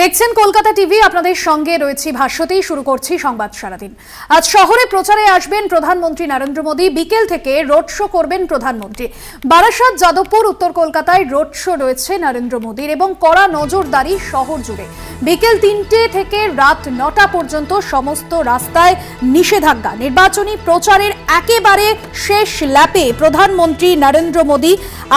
দেখছেন কলকাতা টিভি, আপনাদের সঙ্গে রয়েছি ভাষ্যতেই শুরু করছি সংবাদ সারাদিন। আজ শহরে প্রচারে আসবেন প্রধানমন্ত্রী নরেন্দ্র মোদী, বিকেল থেকে রোড শো করবেন প্রধানমন্ত্রী। বারাসাত, যাদবপুর, উত্তর কলকাতায় রোড শো রয়েছে নরেন্দ্র মোদীর এবং কড়া নজরদারি শহর জুড়ে। বিকেল তিনটে থেকে রাত নটা পর্যন্ত সমস্ত রাস্তায় নিষেধাজ্ঞা। নির্বাচনী প্রচারের একেবারে শেষ ল্যাপে প্রধানমন্ত্রী নরেন্দ্র মোদী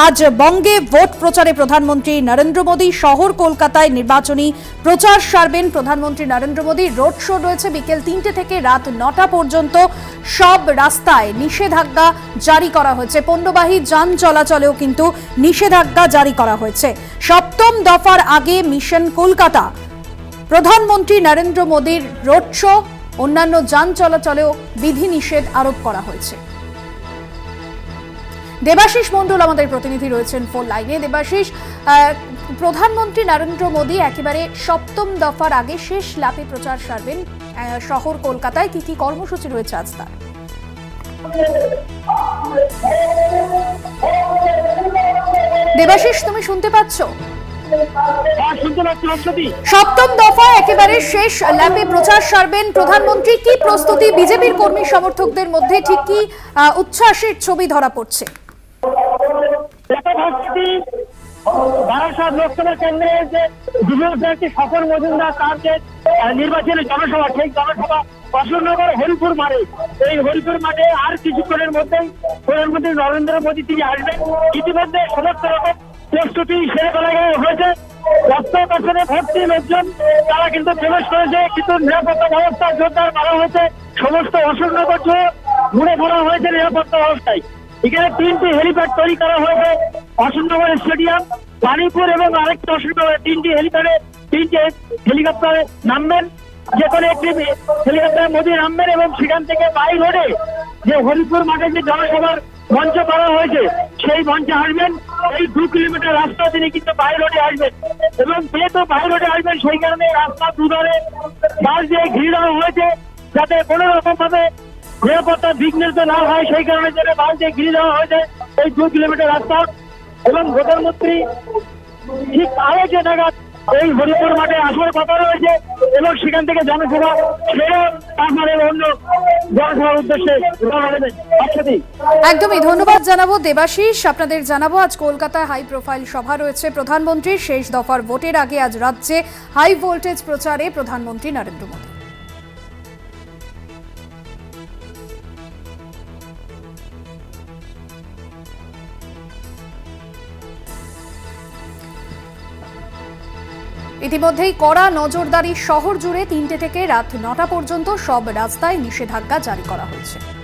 আজ বঙ্গে ভোট প্রচারে প্রধানমন্ত্রী নরেন্দ্র মোদী শহর কলকাতায় নির্বাচনী প্রচার সারবেন প্রধানমন্ত্রী নরেন্দ্র মোদী। রোড শো রয়েছে বিকেল তিনটে থেকে রাত নটা পর্যন্ত। সব রাস্তায় নিষেধাজ্ঞা জারি করা হয়েছে। পণ্যবাহী যান চলাচলেও কিন্তু নিষেধাজ্ঞা জারি করা হয়েছে। সপ্তম দফার আগে মিশন কলকাতা প্রধানমন্ত্রী নরেন্দ্র মোদীর রোড শো, অন্যান্য যান চলাচলেও বিধিনিষেধ আরোপ করা হয়েছে। দেবাশিস মণ্ডল আমাদের প্রতিনিধি রয়েছেন ফোন লাইনে। দেবাশিস প্রধানমন্ত্রী নরেন্দ্র মোদী একেবারে সপ্তম দফার আগে শেষ লাপে প্রচার সারবেন শহর কলকাতায়। কি কি কর্মসূচি রয়েছে আজ তার? দেবাশিস, তুমি শুনতে পাচ্ছ? সপ্তম দফায় একেবারে শেষ ল্যাপে প্রচার সারবেন প্রধানমন্ত্রী। কি প্রস্তুতি বিজেপির কর্মী সমর্থকদের মধ্যে? ঠিক কি উচ্ছ্বাসের ছবি ধরা পড়ছে? নির্বাচনী জনসভা, সেই জনসভা অশোকনগর হরিপুর মাঠে। এই হরিপুর মাঠে আর কিছুক্ষণের মধ্যেই প্রধানমন্ত্রী নরেন্দ্র মোদী তিনি আসবেন। ইতিমধ্যে সমস্ত রকম প্রস্তুতি সেরে ফেলা পাশে ভর্তি লোকজন, তারা কিন্তু প্রবেশ করেছে, কিন্তু নিরাপত্তা ব্যবস্থা জোরদার করা হয়েছে। সমস্ত অশোকনগর ঘুরে ঘোরা হয়েছে নিরাপত্তা ব্যবস্থায়। এখানে তিনটি হেলিপ্যাড তৈরি করা হয়েছে। অশোকনগর স্টেডিয়াম, বাণীপুর এবং আরেকটি অশোকনগর তিনটি হেলিপ্যাডে তিনটে হেলিকপ্টারে নামবেন। যে কোনো একটি হেলিকপ্টারে মোদী নামবেন এবং সেখান থেকে বাই রোডে যে হরিপুর মাঠে যে জনসভার মঞ্চ করা হয়েছে, সেই মঞ্চে আসবেন এই দু কিলোমিটার রাস্তা তিনি কিন্তু বাই রোডে আসবেন এবং যেহেতু বাই রোডে আসবেন, সেই কারণে রাস্তা দুধারে বাস দিয়ে ঘিরে হয়েছে, যাতে কোনো রকম ভাবে নিরাপত্তা বিঘ্নিত না হয়, সেই কারণে যেন বাস দিয়ে ঘিরে দেওয়া হয়েছে এই দু কিলোমিটার রাস্তা। এবং প্রধানমন্ত্রী ঠিক যে নাগাদ এই হরিপুর মাঠে আসার কথা রয়েছে, এবং সেখান থেকে জনসভা সেরে তারপরে অন্য একদমই, ধন্যবাদ জানাব দেবাশিস। আপনাদের জানাব, আজ কলকাতায় হাই প্রোফাইল সভা রয়েছে প্রধানমন্ত্রীর। শেষ দফার ভোটের আগে আজ রাজ্যে হাই ভোল্টেজ প্রচারে প্রধানমন্ত্রী নরেন্দ্র মোদী। ইতিমধ্যেই কড়া নজরদারি শহর জুড়ে তিনটে থেকে রাত নটা পর্যন্ত সব রাস্তায় নিষেধাজ্ঞা জারি করা হয়েছে।